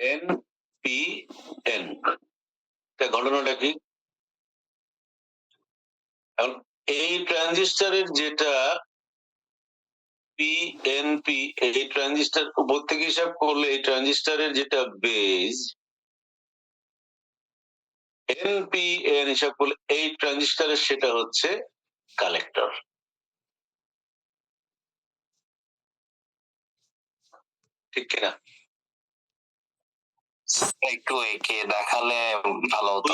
N P N ঘটনাটা কি? এই ট্রানজিস্টরের যেটা পিএনপি এই ট্রানজিস্টর উপর থেকে হিসাব করলে এই ট্রানজিস্টরের যেটা বেজ এনপিএন হিসাব করলে এই ট্রানজিস্টরের সেটা হচ্ছে কালেক্টর ঠিক কিনা? একটু একে দেখালে ভালো হতো।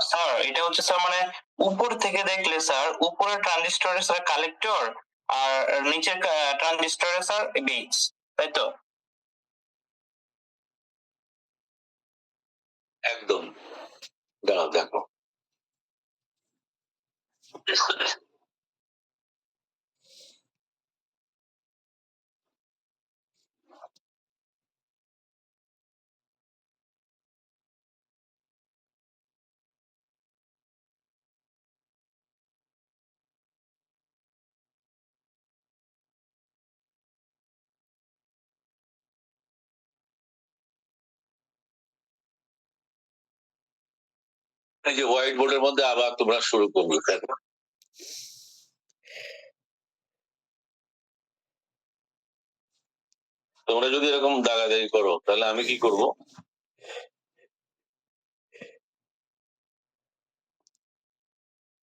স্যার এটা হচ্ছে স্যার মানে উপর থেকে দেখলে স্যার উপরের ট্রানজিস্টরে স্যার কালেক্টর আর নিচের ট্রানজিস্টরে স্যার বেস তাই তো? একদম। দাঁড়াও দেখো। Eso. যে হোয়াইট বোর্ডের মধ্যে আবার তোমরা শুরু করবে দেখো তোমরা যদি এরকম দাগাদাগি করো তাহলে আমি কি করব?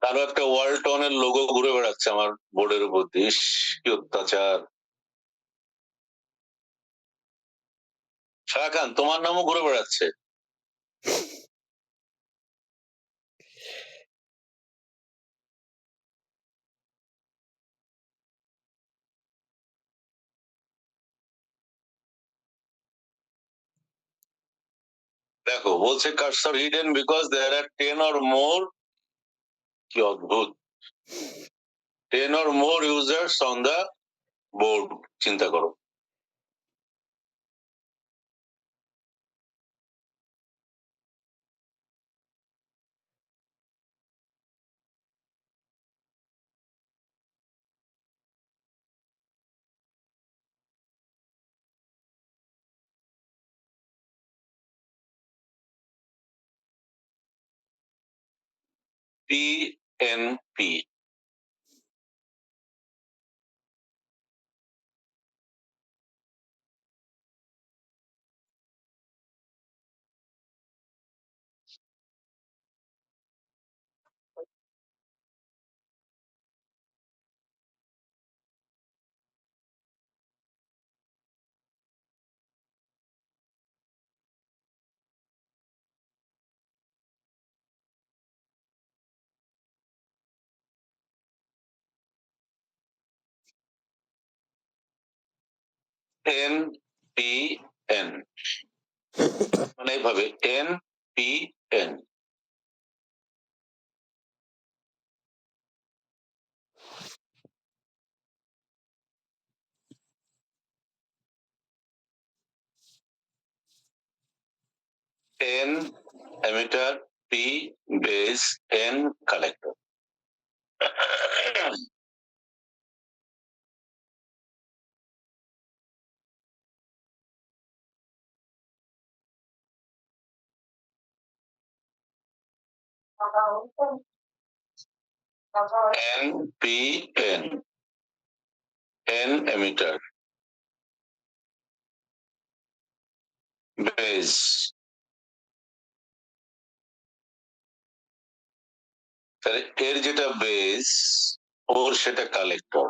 কারও একটা ওয়ালটনের লোগো ঘুরে বেড়াচ্ছে আমার বোর্ডের উপর দিয়ে। ইস, কি অত্যাচার। শাহ খান তোমার নামও ঘুরে বেড়াচ্ছে। দেখো, বলছে cursor hidden because there are ten or more কি অদ্ভুত। Ten or more users on the board চিন্তা করো। পিএনপি এন পি এন মানে এইভাবে N P N N emitter P base N collector N P N. N emitter. Base. তাহলে এর যেটা base ওর সেটা কালেক্টর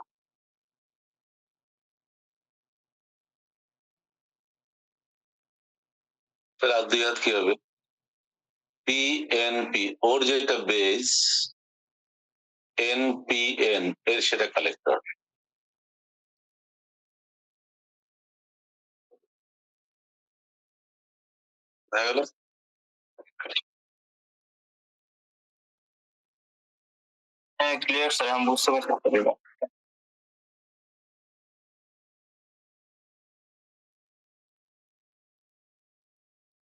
তাহলে আর দুই হাত কি হবে? পি এন ওর যেটা বেস এন পি এন এর সেটা দেখা গেল? হ্যাঁ ক্লিয়ার স্যার আমি বুঝতে পারছি।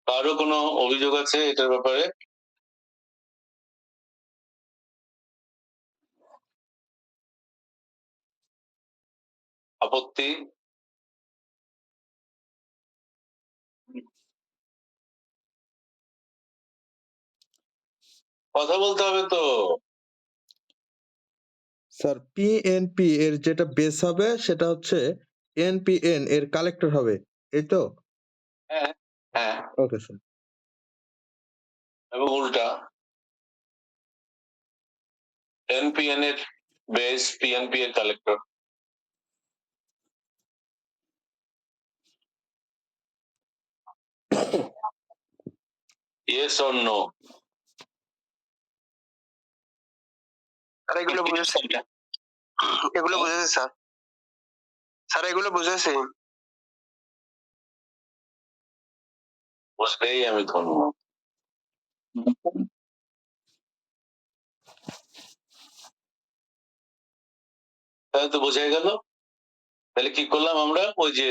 কারও কোনো অভিযোগ আছে এটার ব্যাপারে? আপত্তি? কথা বলতে হবে তো। স্যার পিএনপি এর যেটা বেস হবে সেটা হচ্ছে এনপিএন এর কালেক্টর হবে এই তো? হ্যাঁ। হ্যাঁ ওকে স্যার এবং উল্টা এনপিএন এর বেস পিএনপি এর collector yes or no sir এগুলো বুঝেছি এগুলো বুঝেছি স্যার স্যার এগুলো বুঝেছি বুঝলেই আমি ধন্য তো বোঝাই গেল তাহলে কি করলাম আমরা ওই যে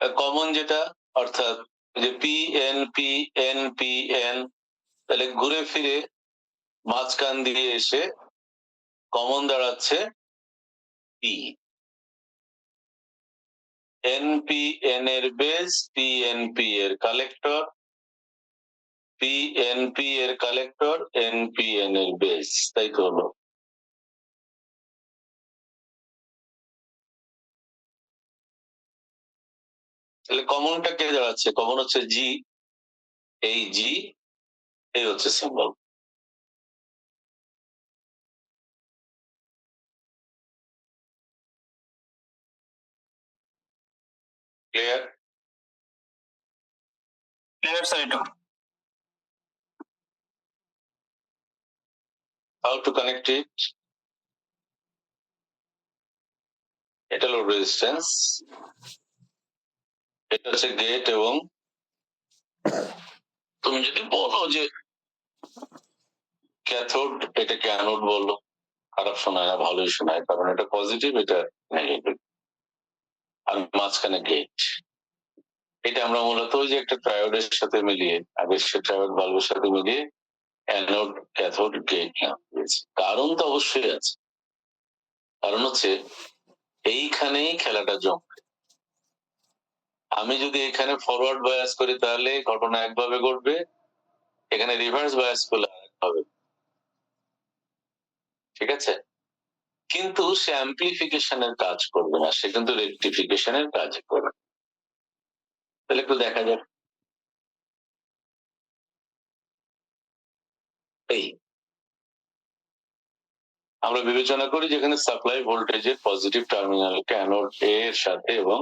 কমন যেটা অর্থাৎ যে P N P N P N তাহলে ঘুরে ফিরে মাঝখান দিয়ে এসে কমন দাঁড়াচ্ছে পি এনপিএন এর বেস পিএনপি এর কালেক্টর পিএনপি এর কালেক্টর এনপিএন এর বেস তাই তো হলো। তাহলে কমনটা কে দাঁড়াচ্ছে? কমন হচ্ছে জি এই জি এই হচ্ছে সিম্বল ক্লিয়ার ক্লিয়ার স্যার এটা হাউ টু কানেক্ট ইট এটা লোড রেজিস্ট্যান্স এটা হচ্ছে গেট এবং তুমি যদি বলো যে ক্যাথোড এটাকে অ্যানোড বলল খারাপ শোনায় না ভালোই শোনায় কারণ এটা পজিটিভ এটা নেগেটিভ আর মাঝখানে গেট এটা আমরা মূলত ওই যে একটা ট্রায়োডের সাথে মিলিয়ে ট্রায়োড বাল্বের সাথে মিলিয়ে অ্যানোড ক্যাথোড গেট নাম দিয়েছি কারণ তো অবশ্যই আছে। কারণ হচ্ছে এইখানেই খেলাটা জমবে। আমি যদি এখানে ফরওয়ার্ড বায়াস করি তাহলে ঘটনা একভাবে ঘটবে, এখানে রিভার্স বায়াস করলে আরেকভাবে। ঠিক আছে? কিন্তু সে অ্যাম্পলিফিকেশনের কাজ করবে না, সে কিন্তু রেকটিফিকেশনের কাজ করবে তাহলে একটু দেখা যাক। এই। আমরা বিবেচনা করি যেখানে সাপ্লাই ভোল্টেজের পজিটিভ টার্মিনালকে অ্যানোড এ এর সাথে এবং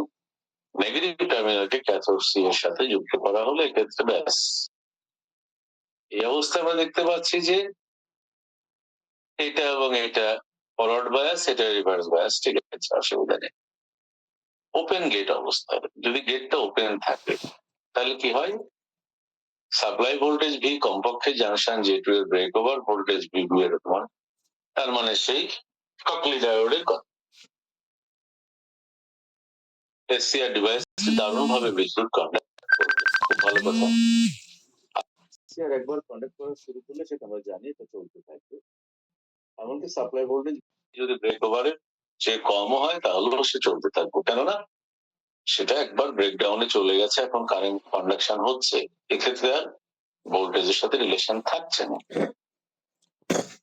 নেগেটিভ টার্মিনালকে ক্যাথোড সি এর সাথে যুক্ত করা হলো, এক্ষেত্রে ব্যাস। এই অবস্থায় আমরা দেখতে পাচ্ছি যে এটা এবং এটা ফরওয়ার্ড বায়াস এটা রিভার্স বায়াস ঠিক আছে, অসুবিধা নেই। ওপেন গেট অবস্থায় যদি গেটটা ওপেন থাকে, তাহলে কি হয়? সাপ্লাই ভোল্টেজ ভি কমপক্ষে জাংশন জে টু এর break over voltage V two এর সমান তার মানে সেই ককলি ডায়োডের এসসিআর ডিভাইস দারুণ ভাবে বিদ্যুৎ কন্ডাক্ট খুব ভালো কথা। একবার কন্ডাক্ট করা শুরু করলে সেটা আমরা জানি, এটা চলতে থাকবে। এমনকি সাপ্লাই ভোল্টেজ যদি ব্রেক ওভারের যে কম হয়, তাহলেও সে চলতে থাকবে। কেননা সেটা একবার ব্রেকডাউনে চলে গেছে, এখন কারেন্ট কন্ডাকশন হচ্ছে। এক্ষেত্রে আর ভোল্টেজের সাথে রিলেশন থাকছে না।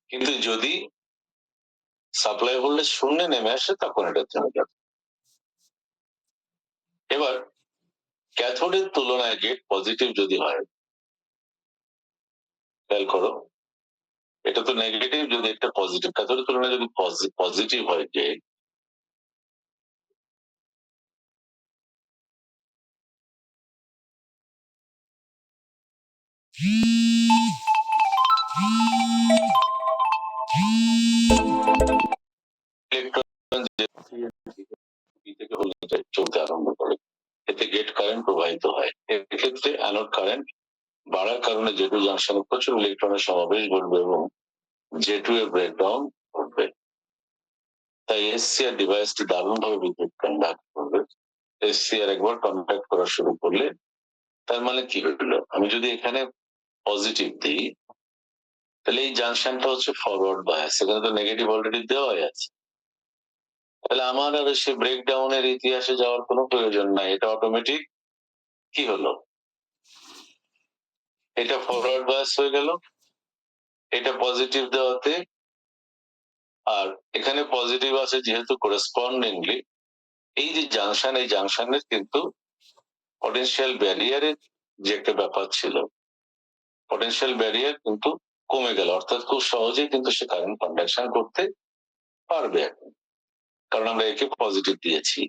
কিন্তু যদি সাপ্লাই ভোল্টেজ শূন্য নেমে আসে, তখন এটা থেমে যাবে। এবার ক্যাথোডের তুলনায় গেট পজিটিভ যদি হয়, খেয়াল করো এটা তো নেগেটিভ যদি একটা পজিটিভ ক্যাথোডের তুলনায় যদি পজিটিভ হয় যে থেকে চলতে আরম্ভ করে এতে গেট কারেন্ট প্রবাহিত হয়। এক্ষেত্রে অ্যানোড কারেন্ট বাড়ার কারণে জেটু জাংশনে প্রচুর ইলেকট্রনের সমাবেশ ঘটবে এবং জেটু এর ব্রেকডাউন ঘটবে। তাই এসসিআর ডিভাইসটি দারুণ ভাবে বিদ্যুৎ কন্ডাক্ট করবে। এসসিআর একবার কন্ট্যাক্ট করা শুরু করলে তার মানে কি হলো? আমি যদি এখানে পজিটিভ দিই, তাহলে এই জাংশনটা হচ্ছে ফরওয়ার্ড বায়াস এখানে তো নেগেটিভ অলরেডি দেওয়াই আছে। তাহলে আমার আর সে ব্রেকডাউনের ইতিহাসে যাওয়ার কোনো প্রয়োজন নাই, এটা অটোমেটিক কি হলো? এটা ফরওয়ার্ড বায়াস হয়ে গেল। এটা পজিটিভ দেওয়াতে। আর এখানে পজিটিভ আছে যেহেতু করেসপন্ডিংলি এই যে জাংশন এই জাংশনের কিন্তু পটেনশিয়াল ব্যারিয়ারের যে একটা ব্যাপার ছিল পটেনশিয়াল ব্যারিয়ার কিন্তু কমে গেল। অর্থাৎ খুব সহজেই কিন্তু সে কারেন্ট কন্ডাকশন করতে পারবে এখন। কারণ আমরা একে পজিটিভ দিয়েছি।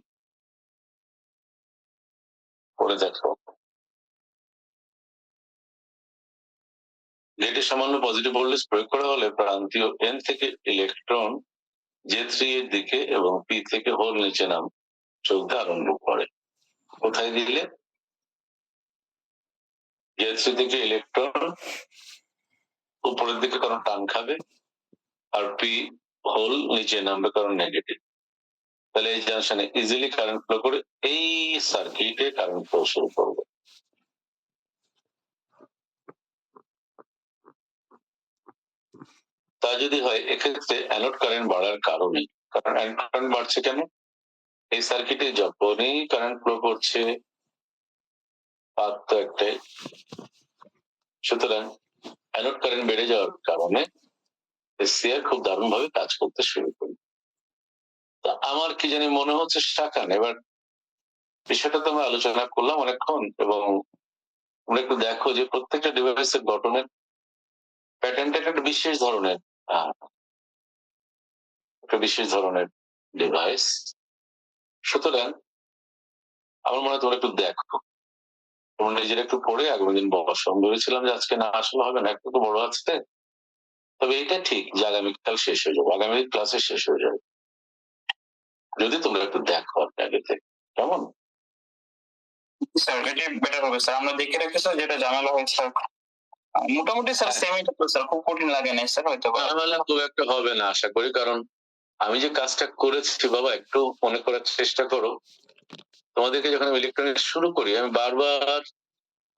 করে দেখো। গেটে সামান্য পজিটিভ ভোল্টেজ প্রয়োগ করা হলে প্রান্তীয় এন থেকে ইলেকট্রন জে থ্রি এর দিকে এবং পি থেকে হোল নিচে নাম চলতে আরম্ভ করে। কোথায় দিলে? জে থ্রি থেকে ইলেকট্রন উপরের দিকে কারণ টান খাবে আর পি হোল নিচে নামবে কারণ নেগেটিভ তাহলে এই জাংশনে ইজিলি কারেন্ট ফ্লো করে এই সার্কিটে কারেন্ট ফ্লো শুরু করবে। তা যদি হয়, এক্ষেত্রে অ্যানোড কারেন্ট বাড়ার কারণে কারণ অ্যানোড কারেন্ট বাড়ছে কেন? এই সার্কিটে যখনই কারেন্ট ফ্লো করছে, পাত তো একটাই। সুতরাং অ্যানোড কারেন্ট বেড়ে যাওয়ার কারণে এসিআর খুব দারুণ ভাবে কাজ করতে শুরু করি তা আমার কি জানি মনে হচ্ছে শাখান এবার বিষয়টা তো আমরা আলোচনা করলাম অনেকক্ষণ এবং তোমরা একটু দেখো যে প্রত্যেকটা ডিভাইসের গঠনের প্যাটার্নটা একটা বিশেষ ধরনের। একটা বিশেষ ধরনের ডিভাইস সুতরাং আমার মনে তোমরা একটু দেখো। তোমরা নিজেরা একটু পড়ে আগামী দিন বসো আমি ভেবেছিলাম যে আজকে না আসলে হবে না একটু তো বড় আছে তবে এটা ঠিক যে আগামীকাল শেষ হয়ে যাবে আগামী ক্লাসে শেষ হয়ে যাবে। যদি তোমরা একটু দেখো আগে থেকে কেমন? স্যার বেটার হবে স্যার আমরা দেখে রাখি স্যার যেটা হয় স্যার আহ, মোটামুটি স্যার সেম এটা তো স্যার খুব কঠিন লাগে না স্যার হয়তো ঝামেলা খুব একটা হবে না আশা করি কারণ আমি যে কাজটা করেছি বাবা একটু মনে করার চেষ্টা করো। তোমাদেরকে যখন আমি ইলেকট্রনিক্স শুরু করি আমি বারবার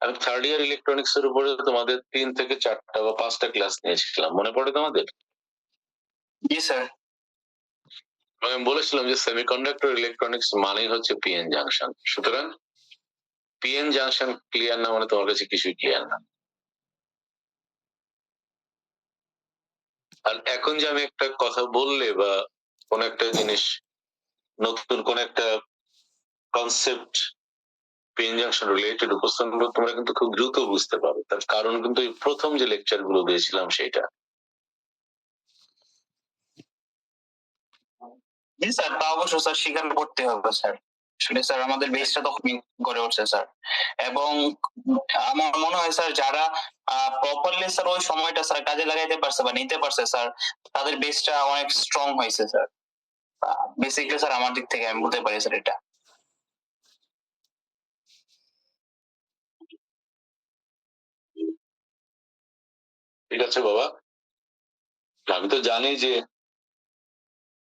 আমি থার্ড ইয়ার ইলেকট্রনিক্স এর উপরে তোমাদের তিন থেকে চারটা বা পাঁচটা ক্লাস নিয়েছিলাম মনে পড়ে তোমাদের? জি স্যার আমি বলেছিলাম যে সেমিকন্ডাক্টর ইলেকট্রনিক্স মানেই হচ্ছে পিএন জাংশন সুতরাং পিএন জাংশন ক্লিয়ার না মানে তোমার কাছে কিছুই ক্লিয়ার না। আর এখন যে আমি একটা কথা বললে বা কোন একটা জিনিস নতুন, কোন একটা কনসেপ্ট জাংশন রিলেটেড উপস্থাপন করলে তোমরা কিন্তু খুব দ্রুত বুঝতে পারো। তার কারণ কিন্তু এই প্রথম যে লেকচারগুলো দিয়েছিলাম সেটা। জি স্যার তা অবশ্য স্যার স্বীকার করতে হবে স্যার আসলে স্যার, আমাদের বেসটা তখন গড়ে উঠছে স্যার। এবং আমার মনে হয় স্যার, যারা প্রপারলি স্যার ওই সময়টা স্যার কাজে লাগাইতে পারছে বা নিতে পারছে স্যার, তাদের বেসটা অনেক স্ট্রং হয়েছে স্যার। স্যার আমার দিক থেকে আমি বলতে পারি স্যার এটা। ঠিক আছে বাবা। আমি তো জানি যে